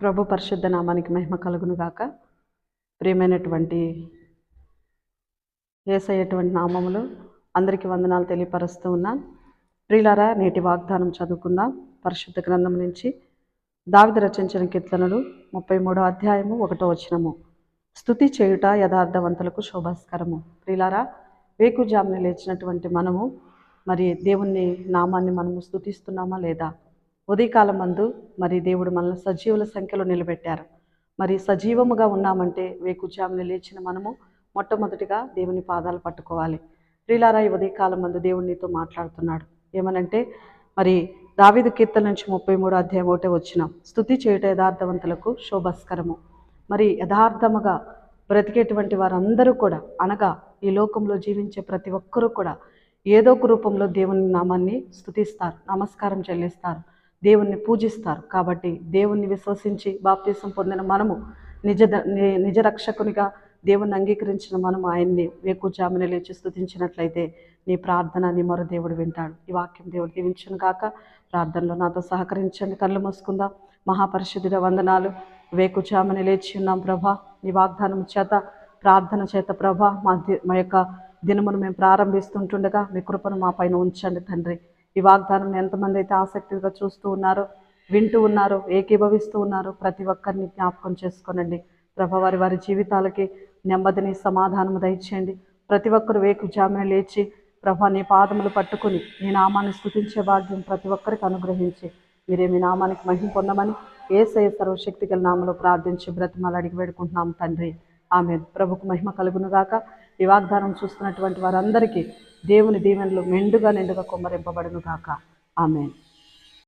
ప్రభు పరిశుద్ధ నామానికి మహిమ కలుగును గాక. ప్రియమైనటువంటి ఏసయ్యటువంటి నామములు అందరికీ వందనాలు తెలియపరుస్తూ ఉన్నాను ప్రియులారా నేటి వాగ్దానం చదువుకుందాం. పరిశుద్ధ గ్రంథం నుంచి దావిద రచించిన కీర్తనలు ముప్పై మూడో అధ్యాయము ఒకటో వచనము. స్థుతి చేయుట యథార్థవంతులకు శోభాస్కరము. ప్రియులారా వేకుజాముని లేచినటువంటి మనము మరి దేవుని నామాన్ని మనము స్థుతిస్తున్నామా లేదా? ఉదయకాలం మందు మరి దేవుడు మనల్ని సజీవుల సంఖ్యలో నిలబెట్టారు. మరి సజీవముగా ఉన్నామంటే వేకుజాములు లేచిన మనము మొట్టమొదటిగా దేవుని పాదాలు పట్టుకోవాలి. రీలారాయి ఈ ఉదయకాలం మందు దేవుడు నీతో మాట్లాడుతున్నాడు. ఏమనంటే మరి దావిదు కీర్తన నుంచి ముప్పై మూడు అధ్యాయం ఒకటే వచ్చిన స్థుతి చేయుట యథార్థవంతులకు శోభస్కరము. మరి యథార్థముగా బ్రతికేటువంటి వారందరూ కూడా అనగా ఈ లోకంలో జీవించే ప్రతి ఒక్కరూ కూడా ఏదో ఒక రూపంలో దేవుని నామాన్ని స్థుతిస్తారు నమస్కారం చెల్లిస్తారు. దేవుణ్ణి పూజిస్తారు. కాబట్టి దేవుణ్ణి విశ్వసించి బాప్తీసం పొందిన మనము నిజ నిజ రక్షకునిగా దేవుణ్ణి అంగీకరించిన మనం ఆయన్ని వేకుజామున లేచి స్థుతించినట్లయితే నీ ప్రార్థన నీ మరో దేవుడు వింటాడు. ఈ వాక్యం దేవుడు దీవించను కాక ప్రార్థనలో నాతో సహకరించండి. కళ్ళు మూసుకుందాం. మహాపరిశుద్ధుడ వందనాలు. వేకుజామున లేచి ఉన్నాం ప్రభా. నీ వాగ్దానం చేత ప్రార్థన చేత ప్రభా మా మా యొక్క దినమును మేము ప్రారంభిస్తుంటుండగా మీ కృపను మా పైన ఉంచండి తండ్రి. ఈ వాగ్దానం ఎంతమంది అయితే ఆసక్తిగా చూస్తూ ఉన్నారో వింటూ ఉన్నారో ఏకీభవిస్తూ ఉన్నారో ప్రతి ఒక్కరిని జ్ఞాపకం చేసుకోనండి. ప్రభ వారి వారి జీవితాలకి నెమ్మదిని సమాధానము దయచేయండి. ప్రతి ఒక్కరు వేకు జామ్యం లేచి ప్రభా నీ పాదములు పట్టుకుని నీ నామాన్ని స్థుతించే భాగ్యం ప్రతి ఒక్కరికి అనుగ్రహించి మీరే మీ నామానికి మహిం పొందమని ఏసయ సర్వశక్తి గల నామలో ప్రార్థించి బ్రతిమాలు అడిగి వేడుకుంటున్నాం తండ్రి. ఆమె ప్రభుకు మహిమ కలుగును గాక. ఈ వాగ్దానం చూస్తున్నటువంటి వారందరికీ దేవుని దీవెనలు మెండుగా నిండుగా కొమ్మరింపబడును గాక. ఆమె